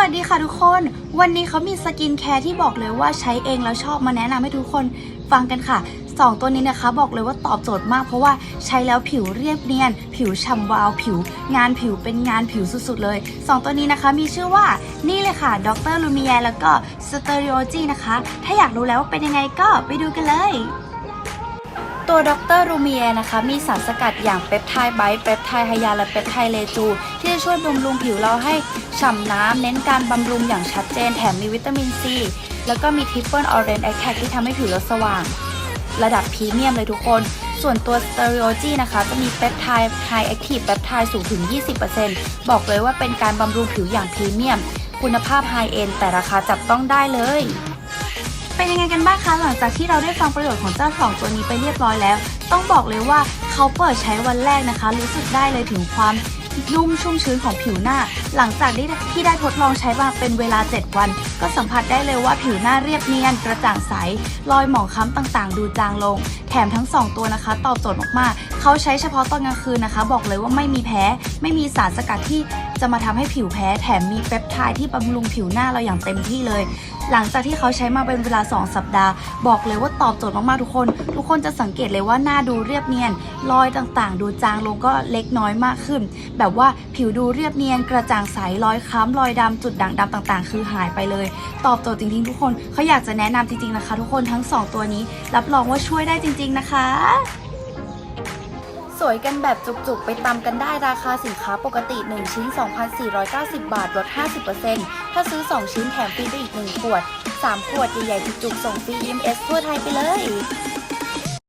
วัสดีค่ะทุกคน วันนี้เขามีสกินแคร์ที่บอกเลยว่าใช้เองแล้วชอบมาแนะนำให้ทุกคนฟังกันค่ะสองตัวนี้นะคะบอกเลยว่าตอบโจทย์มากเพราะว่าใช้แล้วผิวเรียบเนียน ผิวฉ่ำวาว ผิว งานผิวเป็นงานผิวสุดๆเลยสองตัวนี้นะคะมีชื่อว่านี่เลยค่ะดรลูมิเอแล้วก็สเตอริโอจีนะคะ ถ้าอยากรู้แล้วว่าเป็นยังไงก็ไปดูกันเลย ตัวดรรูเมียนะคะ มีสารสกัดอย่างเปปไทด์ไบต์เปปไทด์ไฮยาและเปปไทด์เลจู ที่จะช่วยบำรุงผิวเราให้ฉ่ำน้ำ เน้นการบำรุงอย่างชัดเจน แถมมีวิตามินซี แล้วก็มีทริปเปิลออเรนแอคแทกที่ทำให้ผิวเราสว่าง ระดับพรีเมียมเลยทุกคน ส่วนตัว s t e r e o g นะคะ จะมีเปปไทด์ไฮแอคทีฟเปปไทด์สูงถึง 20%บอกเลยว่าเป็นการบำรุงผิวอย่างพรีเมียม คุณภาพไฮเอ็นแต่ราคาจับต้องได้เลย เป็นยังไงกันบ้างคะหลังจากที่เราได้ฟังประโยชน์ของเจ้าสองตัวนี้ไปเรียบร้อยแล้ว ต้องบอกเลยว่าเขาเปิดใช้วันแรกนะคะ รู้สึกได้เลยถึงความนุ่มชุ่มชื้นของผิวหน้า หลังจากที่ที่ได้ทดลองใช้มาเป็นเวลา 7 วัน ก็สัมผัสได้เลยว่าผิวหน้าเรียบเนียน กระจ่างใส รอยหมองคล้ำต่างๆ ดูจางลง แถมทั้ง 2 ตัวนะคะ ตอบโจทย์มากๆ เขาใช้เฉพาะตอนกลางคืนนะคะ บอกเลยว่าไม่มีแพ้ ไม่มีสารสกัดที่จะมาทำให้ผิวแพ้ แถมมีเปปไทด์ที่บำรุงผิวหน้าเราอย่างเต็มที่เลย หลังจากที่เขาใช้มาเป็นเวลา 2 สัปดาห์ บอกเลยว่าตอบโจทย์มากๆทุกคน ทุกคนจะสังเกตเลยว่าหน้าดูเรียบเนียน รอยต่างๆ ดูจางลงก็เล็กน้อยมากขึ้น แบบว่าผิวดูเรียบเนียน กระจ่างใสรอยค้ำรอยดำจุดด่างดำต่างๆ คือหายไปเลย ตอบโจทย์จริงๆ ทุกคนเขาอยากจะแนะนำจริงๆนะคะ ทุกคนทั้ง 2 ตัวนี้ รับรองว่าช่วยได้จริง ๆนะคะ สวยกันแบบจุกๆ ไปตำกันได้ราคาสินค้าปกติ 1 ชิ้น 2,490 บาทลด 50%ถ้าซื้อ 2 ชิ้นแถมฟรีไปอีก 1 ขวด 3 ขวดใหญ่ๆจุกๆ ส่งฟรี EMS ทั่วไทยไปเลย